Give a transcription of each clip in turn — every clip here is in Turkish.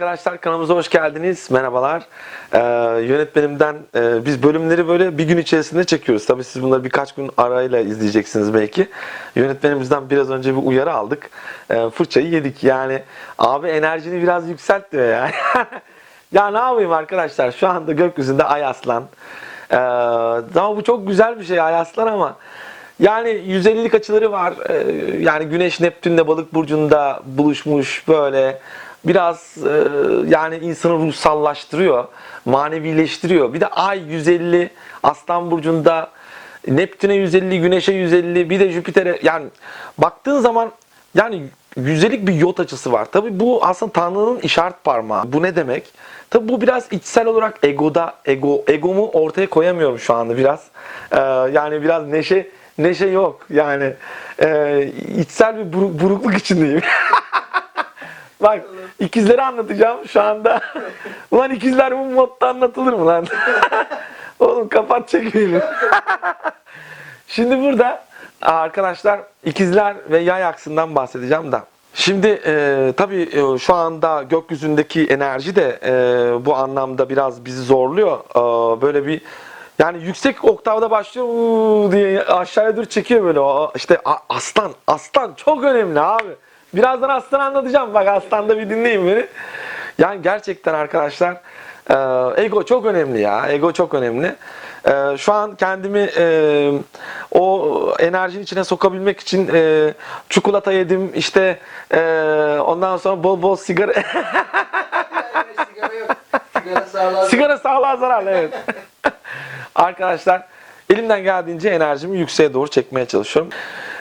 Arkadaşlar kanalımıza hoş geldiniz. Merhabalar. Ee, yönetmenimden e, biz bölümleri böyle bir gün içerisinde çekiyoruz. Tabii siz bunları birkaç gün arayla izleyeceksiniz belki. Yönetmenimizden biraz önce bir uyarı aldık. Ee, fırçayı yedik. Yani abi enerjini biraz yükselt diyor yani. ya ne yapayım arkadaşlar? Şu anda gökyüzünde ay aslan. Ee, ama bu çok güzel bir şey ay aslan ama yani 150'lik açıları var. Ee, Yani Güneş Neptün'le Balık burcunda buluşmuş böyle biraz e, yani insanı ruhsallaştırıyor, manevileştiriyor. Bir de Ay 150 Aslan burcunda Neptün'e 150, Güneş'e 150, bir de Jüpiter'e yani baktığın zaman yani yüzdelik bir yot açısı var. Tabii bu aslında Tanrı'nın işaret parmağı. Bu ne demek? Tabii bu biraz içsel olarak egoda, ego, egomu ortaya koyamıyorum şu anda biraz. Ee, yani biraz neşe neşe yok. Yani e, içsel bir buru- burukluk içindeyim. Bak ikizleri anlatacağım şu anda. Ulan ikizler bu modda anlatılır mı lan? Oğlum kapat çekmeyelim. Şimdi burada arkadaşlar ikizler ve yay aksından bahsedeceğim da. Şimdi e, tabii e, şu anda gökyüzündeki enerji de e, bu anlamda biraz bizi zorluyor. E, böyle bir yani yüksek oktavda başlıyor diye aşağıya dur çekiyor böyle. O, işte aslan, aslan çok önemli abi. Birazdan aslan anlatacağım. Bak aslanda bir dinleyin beni. Yani gerçekten arkadaşlar e, ego çok önemli ya. Ego çok önemli. E, şu an kendimi e, o enerjinin içine sokabilmek için çikolata yedim. İşte ondan sonra bol bol sigara sigara yok. Sigara sağlığa sigara sağlığa zararlı evet. arkadaşlar elimden geldiğince enerjimi yükseğe doğru çekmeye çalışıyorum.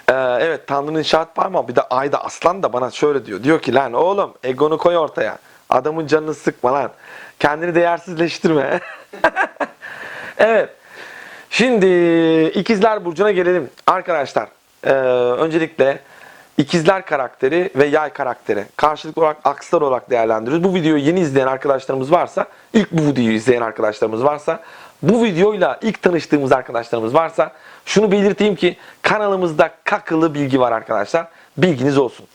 Ee, evet Tanrı'nın şart parmağı bir de ayda aslan da bana şöyle diyor. Diyor ki lan oğlum egonu koy ortaya. Adamın canını sıkma lan. Kendini değersizleştirme. evet. Şimdi ikizler burcuna gelelim. Arkadaşlar e, öncelikle ikizler karakteri ve yay karakteri karşılıklı olarak akslar olarak değerlendiriyoruz. Bu videoyu yeni izleyen arkadaşlarımız varsa, ilk bu videoyu izleyen arkadaşlarımız varsa, bu videoyla ilk tanıştığımız arkadaşlarımız varsa şunu belirteyim ki kanalımızda kakılı bilgi var arkadaşlar. Bilginiz olsun.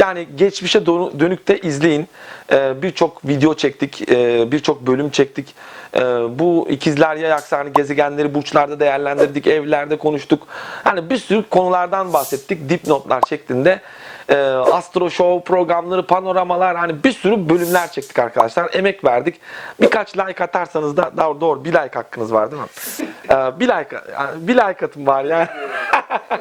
Yani geçmişe dönük de izleyin. Ee, birçok video çektik, e, birçok bölüm çektik. Ee, bu ikizler yay aksanı gezegenleri burçlarda değerlendirdik, evlerde konuştuk. Hani bir sürü konulardan bahsettik dipnotlar şeklinde. Ee, Astro Show programları, panoramalar hani bir sürü bölümler çektik arkadaşlar. Emek verdik. Birkaç like atarsanız da daha doğru bir like hakkınız var değil mi? Ee, bir like yani bir like atın var yani.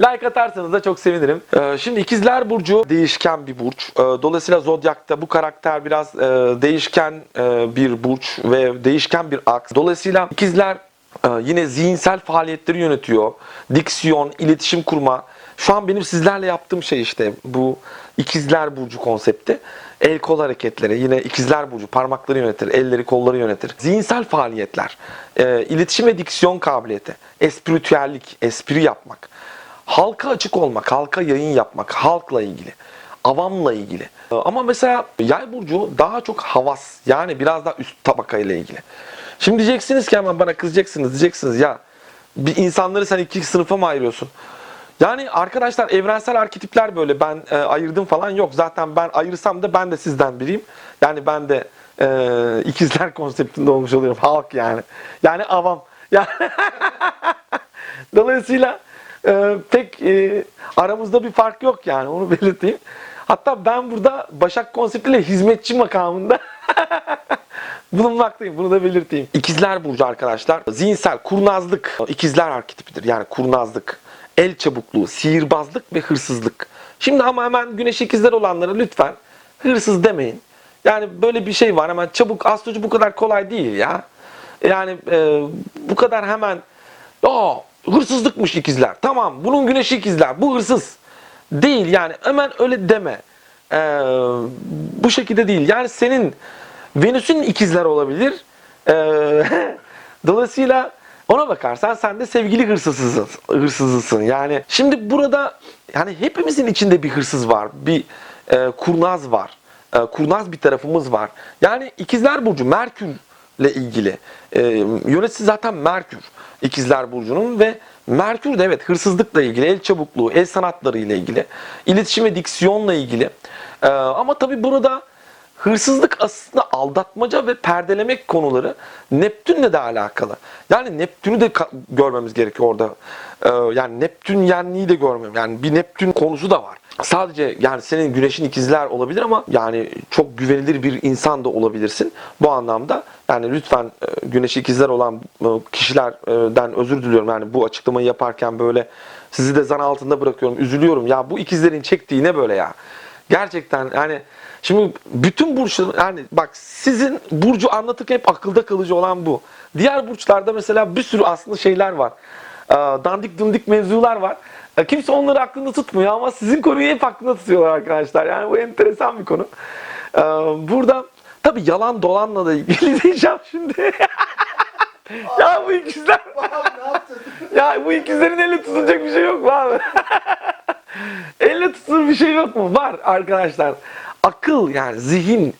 Like atarsanız da çok sevinirim. Ee, şimdi ikizler burcu değişken bir burç. Ee, dolayısıyla zodyakta bu karakter biraz e, değişken e, bir burç ve değişken bir aks. Dolayısıyla ikizler e, yine zihinsel faaliyetleri yönetiyor. Diksiyon, iletişim kurma. Şu an benim sizlerle yaptığım şey işte bu ikizler burcu konsepti. El kol hareketleri yine ikizler burcu parmakları yönetir, elleri kolları yönetir. Zihinsel faaliyetler, e, iletişim ve diksiyon kabiliyeti, espritüellik, espri yapmak halka açık olmak, halka yayın yapmak, halkla ilgili, avamla ilgili. Ama mesela yay burcu daha çok havas, yani biraz daha üst tabaka ile ilgili. Şimdi diyeceksiniz ki hemen bana kızacaksınız, diyeceksiniz ya bir insanları sen iki sınıfa mı ayırıyorsun? Yani arkadaşlar evrensel arketipler böyle ben e, ayırdım falan yok. Zaten ben ayırsam da ben de sizden biriyim. Yani ben de e, ikizler konseptinde olmuş oluyorum. Halk yani. Yani avam. Yani Dolayısıyla e, pek e, aramızda bir fark yok yani onu belirteyim. Hatta ben burada Başak konseptiyle hizmetçi makamında bulunmaktayım. Bunu da belirteyim. İkizler Burcu arkadaşlar. Zihinsel kurnazlık ikizler arketipidir. Yani kurnazlık, el çabukluğu, sihirbazlık ve hırsızlık. Şimdi ama hemen güneş ikizler olanlara lütfen hırsız demeyin. Yani böyle bir şey var hemen çabuk astroloji bu kadar kolay değil ya. Yani e, bu kadar hemen Aa, hırsızlıkmış ikizler. Tamam bunun güneşi ikizler. Bu hırsız. Değil yani hemen öyle deme. Ee, bu şekilde değil. Yani senin Venüs'ün ikizler olabilir. Ee, dolayısıyla ona bakarsan sen de sevgili hırsızısın. hırsızısın. Yani şimdi burada yani hepimizin içinde bir hırsız var. Bir e, kurnaz var. E, kurnaz bir tarafımız var. Yani ikizler burcu Merkür ile ilgili. E, yöneticisi zaten Merkür İkizler Burcu'nun ve Merkür de evet hırsızlıkla ilgili, el çabukluğu, el sanatları ile ilgili, iletişim ve diksiyonla ilgili. E, ama tabii burada hırsızlık aslında aldatmaca ve perdelemek konuları Neptün'le de alakalı. Yani Neptün'ü de görmemiz gerekiyor orada. Ee, yani Neptün yenliği de görmem. Yani bir Neptün konusu da var. Sadece yani senin güneşin ikizler olabilir ama yani çok güvenilir bir insan da olabilirsin. Bu anlamda yani lütfen e, güneşi ikizler olan e, kişilerden özür diliyorum. Yani bu açıklamayı yaparken böyle sizi de zan altında bırakıyorum. Üzülüyorum. Ya bu ikizlerin çektiği ne böyle ya? Gerçekten yani şimdi bütün burçlar yani bak sizin burcu anlatırken hep akılda kalıcı olan bu. Diğer burçlarda mesela bir sürü aslında şeyler var. Ee, Dandik dundik mevzular var. Ee, Kimse onları aklında tutmuyor ama sizin konuyu hep aklında tutuyorlar arkadaşlar. Yani bu enteresan bir konu. Ee, Burada tabii yalan dolanla da ilgili diyeceğim şimdi. ya bu ikizler ya bu ikizlerin elle tutulacak bir şey yok abi? elle tutulur bir şey yok mu? Var arkadaşlar. Akıl yani zihin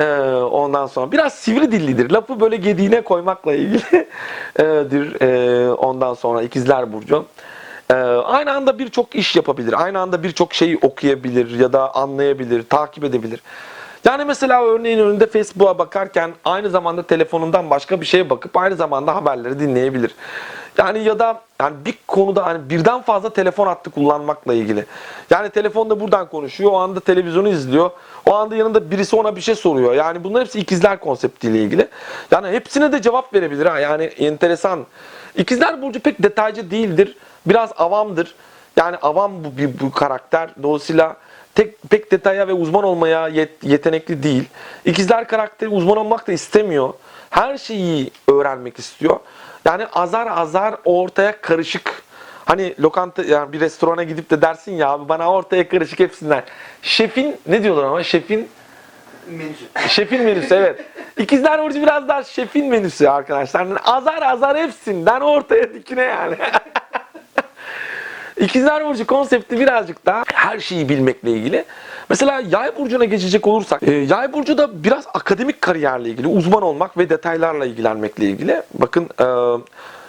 e, ondan sonra biraz sivri dillidir. Lafı böyle gediğine koymakla ilgilidir e, ondan sonra ikizler burcu. E, aynı anda birçok iş yapabilir. Aynı anda birçok şeyi okuyabilir ya da anlayabilir, takip edebilir. Yani mesela örneğin önünde Facebook'a bakarken aynı zamanda telefonundan başka bir şeye bakıp aynı zamanda haberleri dinleyebilir. Yani ya da yani bir konuda hani birden fazla telefon hattı kullanmakla ilgili. Yani telefonda buradan konuşuyor, o anda televizyonu izliyor. O anda yanında birisi ona bir şey soruyor. Yani bunlar hepsi ikizler konseptiyle ilgili. Yani hepsine de cevap verebilir ha. Yani enteresan. İkizler burcu pek detaycı değildir. Biraz avamdır. Yani avam bu, bir, bu karakter. Dolayısıyla tek pek detaya ve uzman olmaya yet- yetenekli değil. İkizler karakteri uzman olmak da istemiyor. Her şeyi öğrenmek istiyor. Yani azar azar ortaya karışık. Hani lokanta yani bir restorana gidip de dersin ya abi bana ortaya karışık hepsinden. Şefin ne diyorlar ama şefin Menüsü. Şefin menüsü evet. İkizler Burcu biraz daha şefin menüsü arkadaşlar. Yani azar azar hepsinden ortaya dikine yani. İkizler Burcu konsepti birazcık daha her şeyi bilmekle ilgili. Mesela Yay Burcu'na geçecek olursak, e, Yay Burcu da biraz akademik kariyerle ilgili, uzman olmak ve detaylarla ilgilenmekle ilgili. Bakın e,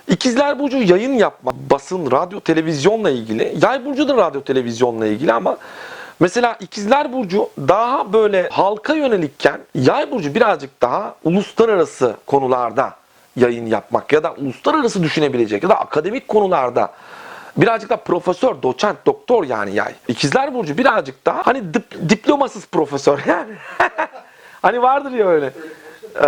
İkizler Burcu yayın yapma, basın, radyo, televizyonla ilgili. Yay Burcu da radyo, televizyonla ilgili ama Mesela İkizler Burcu daha böyle halka yönelikken Yay Burcu birazcık daha uluslararası konularda yayın yapmak ya da uluslararası düşünebilecek ya da akademik konularda birazcık da profesör, doçent, doktor yani yay. İkizler Burcu birazcık daha hani dip- diplomasız profesör yani. hani vardır ya öyle. Ee,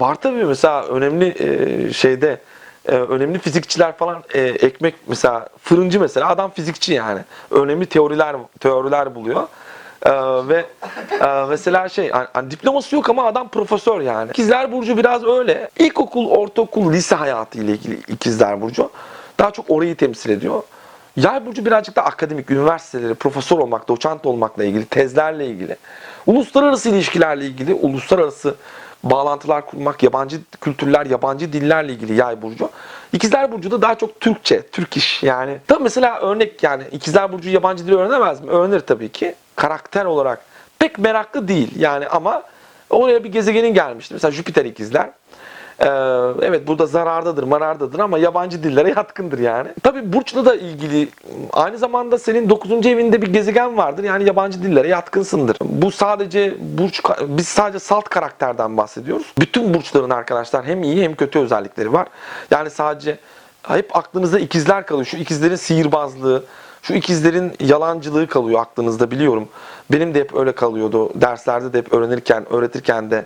var tabii mesela önemli e, şeyde e, önemli fizikçiler falan e, ekmek mesela fırıncı mesela adam fizikçi yani. Önemli teoriler teoriler buluyor. Ee, ve e, mesela şey hani, hani diploması yok ama adam profesör yani. İkizler Burcu biraz öyle. İlkokul, ortaokul, lise hayatı ile ilgili İkizler Burcu daha çok orayı temsil ediyor. Yay burcu birazcık da akademik, üniversiteleri, profesör olmak, doçent olmakla ilgili, tezlerle ilgili, uluslararası ilişkilerle ilgili, uluslararası bağlantılar kurmak, yabancı kültürler, yabancı dillerle ilgili yay burcu. İkizler burcu da daha çok Türkçe, Türk iş yani. Tabii mesela örnek yani İkizler burcu yabancı dil öğrenemez mi? Öğrenir tabii ki. Karakter olarak pek meraklı değil yani ama oraya bir gezegenin gelmişti. Mesela Jüpiter ikizler. Ee, evet burada zarardadır, marardadır ama yabancı dillere yatkındır yani. Tabii burçla da ilgili aynı zamanda senin 9. evinde bir gezegen vardır. Yani yabancı dillere yatkınsındır. Bu sadece burç biz sadece salt karakterden bahsediyoruz. Bütün burçların arkadaşlar hem iyi hem kötü özellikleri var. Yani sadece hep aklınızda ikizler kalıyor. Şu ikizlerin sihirbazlığı, şu ikizlerin yalancılığı kalıyor aklınızda biliyorum. Benim de hep öyle kalıyordu. Derslerde de hep öğrenirken, öğretirken de.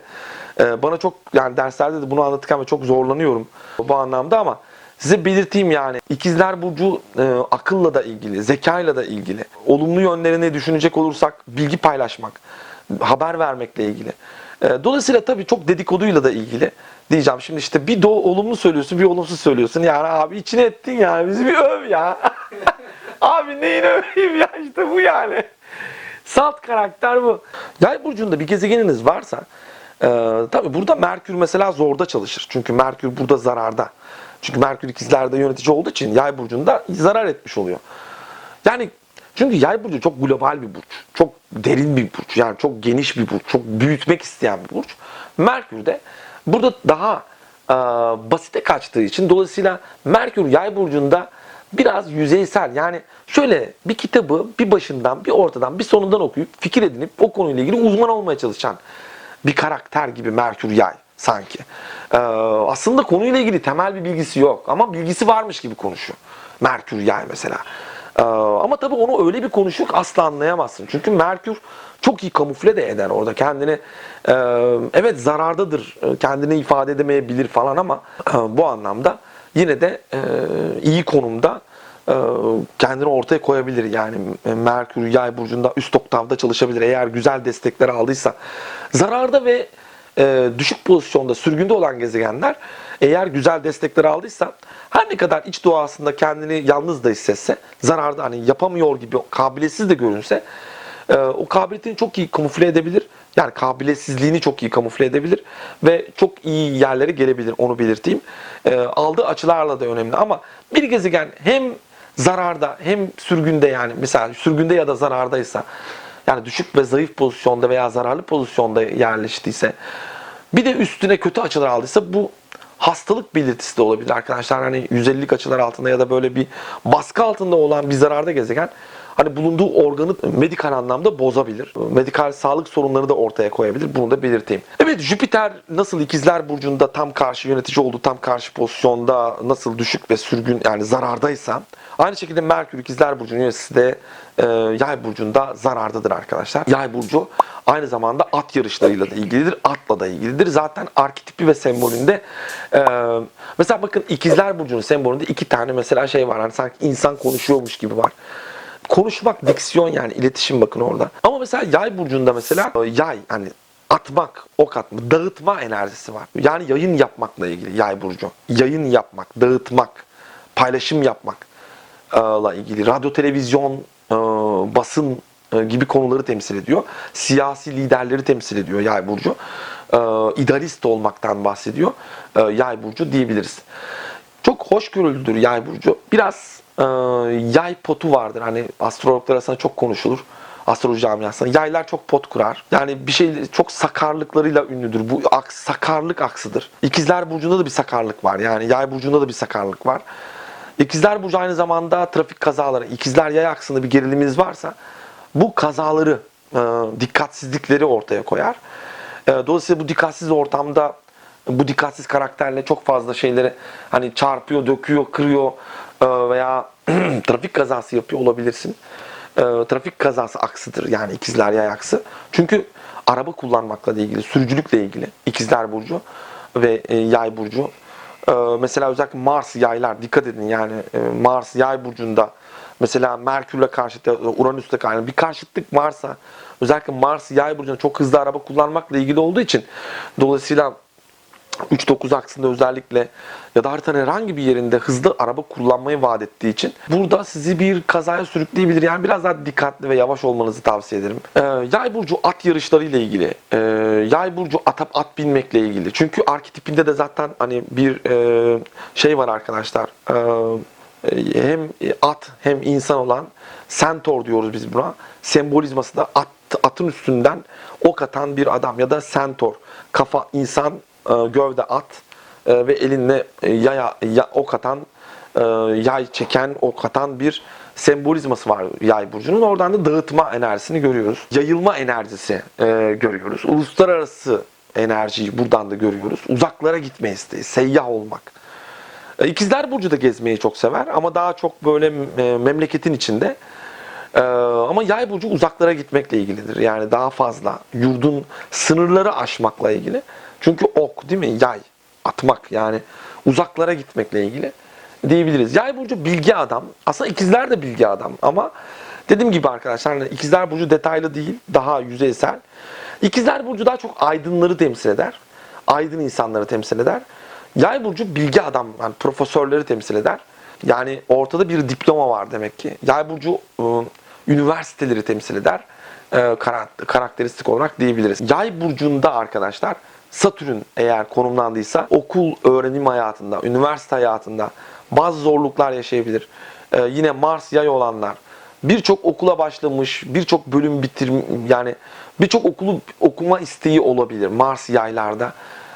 Ee, bana çok yani derslerde de bunu anlatırken çok zorlanıyorum bu anlamda ama size belirteyim yani ikizler burcu e, akılla da ilgili, zekayla da ilgili. Olumlu yönlerini düşünecek olursak bilgi paylaşmak, haber vermekle ilgili. E, dolayısıyla tabii çok dedikoduyla da ilgili diyeceğim. Şimdi işte bir do olumlu söylüyorsun, bir olumsuz söylüyorsun. Yani abi içine ettin ya, bizi bir öv ya. abi neyini öveyim ya işte bu yani. Salt karakter bu. Yay burcunda bir gezegeniniz varsa e, tabii burada Merkür mesela zorda çalışır. Çünkü Merkür burada zararda. Çünkü Merkür ikizlerde yönetici olduğu için yay burcunda zarar etmiş oluyor. Yani çünkü yay burcu çok global bir burç. Çok derin bir burç. Yani çok geniş bir burç. Çok büyütmek isteyen bir burç. Merkür de burada daha e, basite kaçtığı için dolayısıyla Merkür yay burcunda biraz yüzeysel. Yani şöyle bir kitabı bir başından, bir ortadan, bir sonundan okuyup fikir edinip o konuyla ilgili uzman olmaya çalışan bir karakter gibi Merkür Yay sanki. Ee, aslında konuyla ilgili temel bir bilgisi yok ama bilgisi varmış gibi konuşuyor. Merkür Yay mesela. Ee, ama tabii onu öyle bir konuşuyor asla anlayamazsın. Çünkü Merkür çok iyi kamufle de eder orada. Kendini e, evet zarardadır, e, kendini ifade edemeyebilir falan ama e, bu anlamda yine de e, iyi konumda kendini ortaya koyabilir. Yani e, Merkür Yay burcunda üst oktavda çalışabilir eğer güzel destekler aldıysa. Zararda ve e, düşük pozisyonda sürgünde olan gezegenler eğer güzel destekler aldıysa her ne kadar iç doğasında kendini yalnız da hissetse zararda hani yapamıyor gibi kabiliyetsiz de görünse e, o kabiliyetini çok iyi kamufle edebilir. Yani kabiliyetsizliğini çok iyi kamufle edebilir ve çok iyi yerlere gelebilir onu belirteyim. E, aldığı açılarla da önemli ama bir gezegen hem zararda hem sürgünde yani mesela sürgünde ya da zarardaysa yani düşük ve zayıf pozisyonda veya zararlı pozisyonda yerleştiyse bir de üstüne kötü açılar aldıysa bu hastalık belirtisi de olabilir arkadaşlar. Hani 150'lik açılar altında ya da böyle bir baskı altında olan bir zararda gezegen hani bulunduğu organı medikal anlamda bozabilir. Medikal sağlık sorunları da ortaya koyabilir. Bunu da belirteyim. Evet Jüpiter nasıl ikizler burcunda tam karşı yönetici olduğu tam karşı pozisyonda nasıl düşük ve sürgün yani zarardaysa aynı şekilde Merkür ikizler burcunun yöneticisi de e, yay burcunda zarardadır arkadaşlar. Yay burcu aynı zamanda at yarışlarıyla da ilgilidir. Atla da ilgilidir. Zaten arketipi ve sembolünde e, mesela bakın ikizler burcunun sembolünde iki tane mesela şey var. Hani sanki insan konuşuyormuş gibi var. Konuşmak, diksiyon yani iletişim bakın orada. Ama mesela yay burcunda mesela e, yay hani atmak, ok atma, dağıtma enerjisi var. Yani yayın yapmakla ilgili yay burcu. Yayın yapmak, dağıtmak, paylaşım yapmakla ilgili. Radyo, televizyon, e, basın e, gibi konuları temsil ediyor. Siyasi liderleri temsil ediyor yay burcu. E, idealist olmaktan bahsediyor e, yay burcu diyebiliriz. Çok hoşgörülüdür yay burcu. Biraz e, yay potu vardır. Hani astrologlar arasında çok konuşulur. Astroloji camiasında. Yaylar çok pot kurar. Yani bir şey çok sakarlıklarıyla ünlüdür. Bu aks, sakarlık aksıdır. İkizler burcunda da bir sakarlık var. Yani yay burcunda da bir sakarlık var. İkizler burcu aynı zamanda trafik kazaları, ikizler yay aksında bir geriliminiz varsa bu kazaları, e, dikkatsizlikleri ortaya koyar. E, dolayısıyla bu dikkatsiz ortamda bu dikkatsiz karakterle çok fazla şeyleri hani çarpıyor, döküyor, kırıyor veya trafik kazası yapıyor olabilirsin. E, trafik kazası aksıdır yani ikizler yay aksı. Çünkü araba kullanmakla ilgili, sürücülükle ilgili ikizler burcu ve e, yay burcu. E, mesela özellikle Mars yaylar dikkat edin yani e, Mars yay burcunda mesela Merkür'le karşıt, Uranüs'le karşıt bir karşıtlık varsa özellikle Mars yay burcunda çok hızlı araba kullanmakla ilgili olduğu için dolayısıyla 3-9 aksında özellikle ya da haritanın herhangi bir yerinde hızlı araba kullanmayı vaat ettiği için burada sizi bir kazaya sürükleyebilir. Yani biraz daha dikkatli ve yavaş olmanızı tavsiye ederim. Ee, yay burcu at yarışları ile ilgili, e, yay burcu at, at binmekle ilgili. Çünkü arketipinde de zaten hani bir e, şey var arkadaşlar. E, hem at hem insan olan centaur diyoruz biz buna. Sembolizması da at, atın üstünden ok atan bir adam ya da centaur. Kafa insan, gövde at e, ve elinle e, yaya, ya, ok atan, e, yay çeken, ok atan bir sembolizması var yay burcunun. Oradan da dağıtma enerjisini görüyoruz. Yayılma enerjisi e, görüyoruz. Uluslararası enerjiyi buradan da görüyoruz. Uzaklara gitme isteği, seyyah olmak. E, İkizler Burcu da gezmeyi çok sever ama daha çok böyle e, memleketin içinde. E, ama Yay Burcu uzaklara gitmekle ilgilidir. Yani daha fazla yurdun sınırları aşmakla ilgili. Çünkü ok değil mi? Yay atmak yani uzaklara gitmekle ilgili diyebiliriz. Yay Burcu bilgi adam. Aslında ikizler de bilgi adam ama dediğim gibi arkadaşlar hani ikizler Burcu detaylı değil daha yüzeysel. İkizler Burcu daha çok aydınları temsil eder. Aydın insanları temsil eder. Yay burcu bilgi adam, yani profesörleri temsil eder. Yani ortada bir diploma var demek ki. Yay burcu e, üniversiteleri temsil eder. E, karakteristik olarak diyebiliriz. Yay burcunda arkadaşlar Satürn eğer konumlandıysa okul öğrenim hayatında, üniversite hayatında bazı zorluklar yaşayabilir. E, yine Mars yay olanlar birçok okula başlamış, birçok bölüm bitir yani birçok okulu okuma isteği olabilir Mars yaylarda.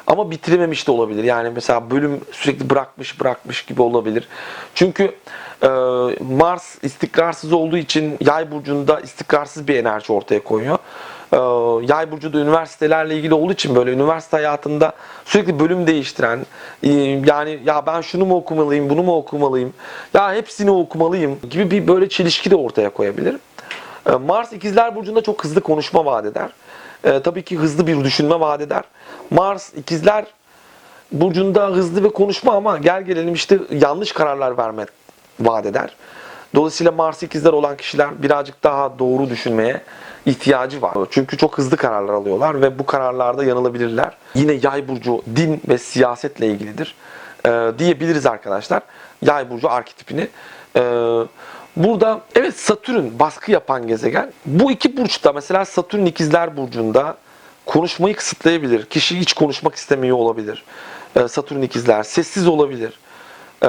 Ama bitirememiş de olabilir. Yani mesela bölüm sürekli bırakmış bırakmış gibi olabilir. Çünkü e, Mars istikrarsız olduğu için yay burcunda istikrarsız bir enerji ortaya koyuyor. Ee, yay burcu da üniversitelerle ilgili olduğu için böyle üniversite hayatında sürekli bölüm değiştiren e, yani ya ben şunu mu okumalıyım bunu mu okumalıyım ya hepsini okumalıyım gibi bir böyle çelişki de ortaya koyabilir. Ee, Mars ikizler burcunda çok hızlı konuşma vaat eder. Ee, tabii ki hızlı bir düşünme vaat eder. Mars ikizler burcunda hızlı ve konuşma ama gel gelelim işte yanlış kararlar vermek vaat eder. Dolayısıyla Mars ikizler olan kişiler birazcık daha doğru düşünmeye ihtiyacı var. Çünkü çok hızlı kararlar alıyorlar ve bu kararlarda yanılabilirler. Yine yay burcu din ve siyasetle ilgilidir ee, diyebiliriz arkadaşlar. Yay burcu arketipini. Ee, burada evet Satürn baskı yapan gezegen. Bu iki burçta mesela Satürn ikizler burcunda konuşmayı kısıtlayabilir. Kişi hiç konuşmak istemiyor olabilir. Ee, Satürn ikizler sessiz olabilir. Ee,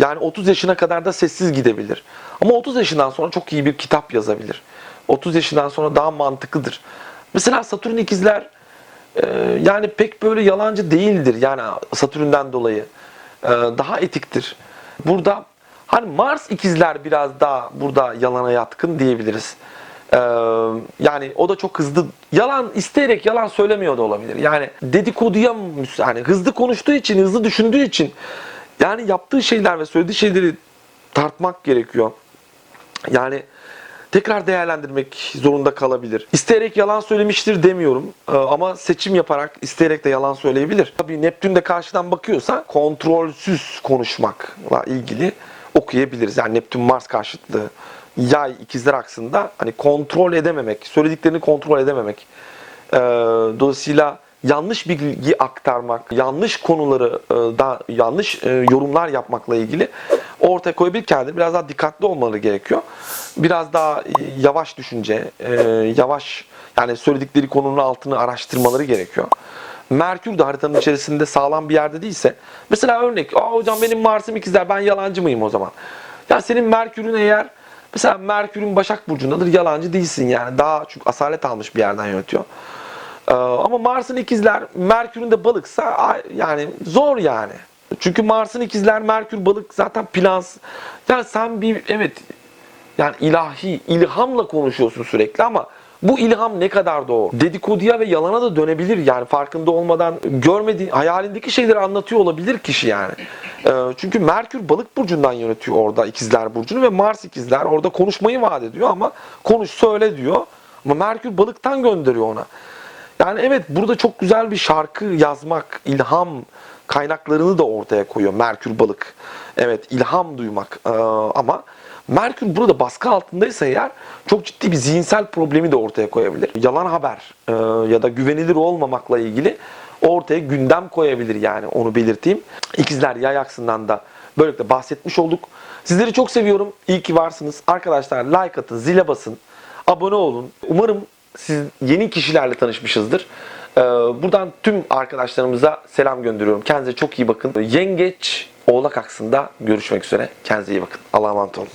yani 30 yaşına kadar da sessiz gidebilir. Ama 30 yaşından sonra çok iyi bir kitap yazabilir. 30 yaşından sonra daha mantıklıdır. Mesela Satürn ikizler e, yani pek böyle yalancı değildir. Yani Satürn'den dolayı Ee, daha etiktir. Burada hani Mars ikizler biraz daha burada yalana yatkın diyebiliriz. Ee, yani o da çok hızlı yalan isteyerek yalan söylemiyor da olabilir. Yani dedikoduya hani hızlı konuştuğu için, hızlı düşündüğü için yani yaptığı şeyler ve söylediği şeyleri tartmak gerekiyor. Yani tekrar değerlendirmek zorunda kalabilir. İsteyerek yalan söylemiştir demiyorum Ee, ama seçim yaparak isteyerek de yalan söyleyebilir. Tabii Neptün de karşıdan bakıyorsa kontrolsüz konuşmakla ilgili okuyabiliriz. Yani Neptün Mars karşıtlığı yay ikizler aksında hani kontrol edememek, söylediklerini kontrol edememek. Ee, dolayısıyla yanlış bilgi aktarmak, yanlış konuları e, da yanlış e, yorumlar yapmakla ilgili ortaya koyabilirken biraz daha dikkatli olmaları gerekiyor. Biraz daha e, yavaş düşünce, yavaş yani söyledikleri konunun altını araştırmaları gerekiyor. Merkür de haritanın içerisinde sağlam bir yerde değilse mesela örnek Aa hocam benim Mars'ım ikizler ben yalancı mıyım o zaman? Ya senin Merkür'ün eğer mesela Merkür'ün Başak Burcu'ndadır yalancı değilsin yani daha çünkü asalet almış bir yerden yönetiyor. Ee, ama Mars'ın ikizler Merkür'ün de balıksa yani zor yani. Çünkü Mars'ın ikizler Merkür balık zaten plans. Yani sen bir evet yani ilahi ilhamla konuşuyorsun sürekli ama bu ilham ne kadar doğru? Dedikoduya ve yalana da dönebilir yani farkında olmadan görmediği hayalindeki şeyleri anlatıyor olabilir kişi yani. Ee, çünkü Merkür balık burcundan yönetiyor orada ikizler burcunu ve Mars ikizler orada konuşmayı vaat ediyor ama konuş söyle diyor. Ama Merkür balıktan gönderiyor ona. Yani evet burada çok güzel bir şarkı yazmak, ilham kaynaklarını da ortaya koyuyor Merkür balık. Evet ilham duymak Ee, ama Merkür burada baskı altındaysa eğer çok ciddi bir zihinsel problemi de ortaya koyabilir. Yalan haber e, ya da güvenilir olmamakla ilgili ortaya gündem koyabilir yani onu belirteyim. İkizler yay aksından da böylelikle bahsetmiş olduk. Sizleri çok seviyorum. İyi ki varsınız. Arkadaşlar like atın, zile basın, abone olun. Umarım siz yeni kişilerle tanışmışızdır. Ee, buradan tüm arkadaşlarımıza selam gönderiyorum. Kendinize çok iyi bakın. Yengeç Oğlak aksında görüşmek üzere. Kendinize iyi bakın. Allah'a emanet olun.